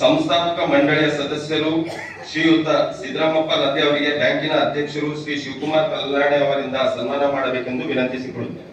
ಸಂಸ್ಥಾಪಕ ಮಂಡಳಿಯ ಸದಸ್ಯರು ಶ್ರೀಯುತ ಸಿದ್ದರಾಮಪ್ಪ ಲತೆ ಅವರಿಗೆ ಬ್ಯಾಂಕಿನ ಅಧ್ಯಕ್ಷರು ಶ್ರೀ ಶಿವಕುಮಾರ್ ಕಲ್ಯಾಣಿ ಅವರಿಂದ ಸನ್ಮಾನ ಮಾಡಬೇಕೆಂದು ವಿನಂತಿಸಿಕೊಳ್ಳುತ್ತೇನೆ.